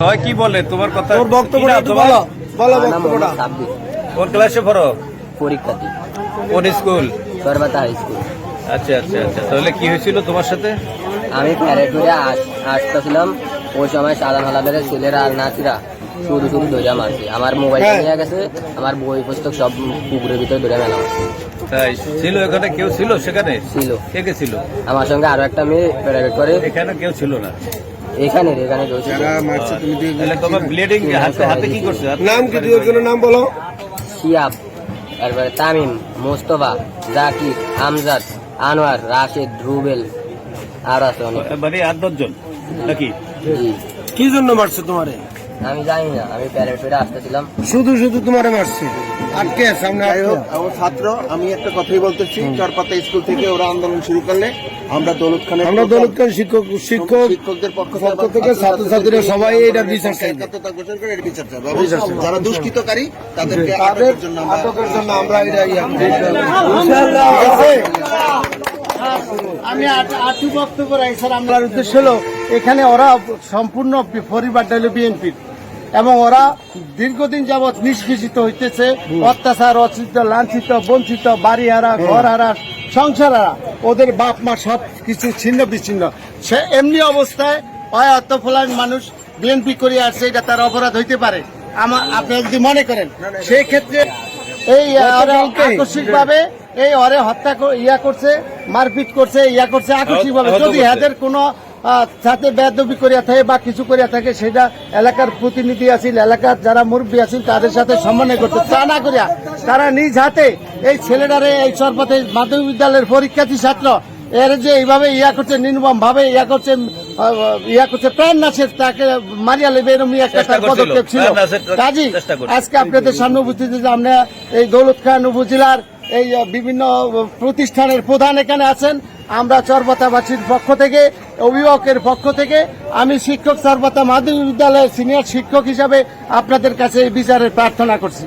হয় কি বলে? তোমার কথা তোর বক্তব্যটা একটু বলো। বলো বক্তব্যটা। কোন ক্লাসে পড়ো? পরীক্ষা দিই কোন স্কুল? সর্বতা high school. আচ্ছা আচ্ছা আচ্ছা। তাহলে কি হয়েছিল তোমার সাথে? আমি প্যারেড করে আসতেছিলাম। ওই সময় সাধারণ হালাদের ছেলেরা আর নাচিরা শুধু শুধু ধরে মারছে। আমার মোবাইল হ্যাঁ। নিয়ে গেছে আমার বই পুস্তক সব পুকুরের ভিতরে ধরে মেলা তাই ছিল এখানে কেউ ছিল সেখানে? ছিল। কে কে ছিল? আমার সঙ্গে আরও একটা মেয়ে প্রাইভেট করে। এখানে কেউ ছিল না। এখানে এখানে রয়েছে। তাহলে তোমার ব্লিডিং হাতে হাতে কি করছে? নাম কি দুই নাম বলো। শিয়াব তারপরে তামিম মোস্তফা জাকির আমজাদ আনোয়ার রাশেদ রুবেল আর আছে অনেক। মানে আট দশজন নাকি? কি জন্য মারছে তোমারে? আমি জানি না আমি প্যারেড করে আসতেছিলাম। শুধু শুধু তোমারে মারছি। আটকে সামনে যাই হোক আমার ছাত্র আমি একটা কথাই বলতেছি চরপাতা স্কুল থেকে ওরা আন্দোলন শুরু করলে আমরা দৌলত খানের আমরা দৌলত খান শিক্ষক শিক্ষক শিক্ষকদের পক্ষ থেকে ছাত্রছাত্রীরা সবাই এটার বিচার চাইবে যারা দুষ্কৃতকারী তাদেরকে তাদের আটকের জন্য আমরা আটকের জন্য আমরা এটা ইয়া আছে? আমি আট- বক্তব্য রাখি স্যার। আমলার উদ্দেশ্য হলো এখানে ওরা সম্পূর্ণ পরিবার হলো বিএনপির। এবং ওরা দীর্ঘদিন যাবৎ নিষ্কৃষিত হইতেছে। অত্যাচার অচিত লাঞ্ছিত বঞ্চিত বাড়ি হারা ঘর হারা সংসার হারা ওদের বাপ মা সব কিছু ছিন্ন বিচ্ছিন্ন। সে এমনি অবস্থায় অয়ত্ত ফলান মানুষ বিএনপি করে আসছে এটা তার অপরাধ হইতে পারে। আমার আপনি যদি মনে করেন সেই ক্ষেত্রে এই আকস্মিক ভাবে এই অরে হত্যা ইয়া করছে মারপিট করছে ইয়া করছে আকস্মিক ভাবে যদি। এদের কোনো সাথে বেদবি করিয়া থাকে বা কিছু করিয়া থাকে সেটা এলাকার প্রতিনিধি আছিল এলাকার যারা মুরব্বী আছিল তাদের সাথে সমন্বয় করতে তা না করিয়া তারা নিজ হাতে এই ছেলেটারে এই সর্বতে মাধ্যমিক বিদ্যালয়ের পরীক্ষার্থী ছাত্র এর যে এইভাবে ইয়া করছে নির্মম ভাবে ইয়া করছে ইয়া করছে প্রাণ নাশের তাকে মারিয়া লেবে এরকম একটা তার পদক্ষেপ ছিল। কাজী আজকে আপনাদের সামনে উপস্থিত যে আমরা এই দৌলত খান উপজেলার এই বিভিন্ন প্রতিষ্ঠানের প্রধান এখানে আছেন। আমরা চরবতাবাসীর পক্ষ থেকে অভিভাবকের পক্ষ থেকে আমি শিক্ষক চরবতা মাধ্যমিক বিদ্যালয়ের সিনিয়র শিক্ষক হিসাবে আপনাদের কাছে এই বিচারের প্রার্থনা করছি।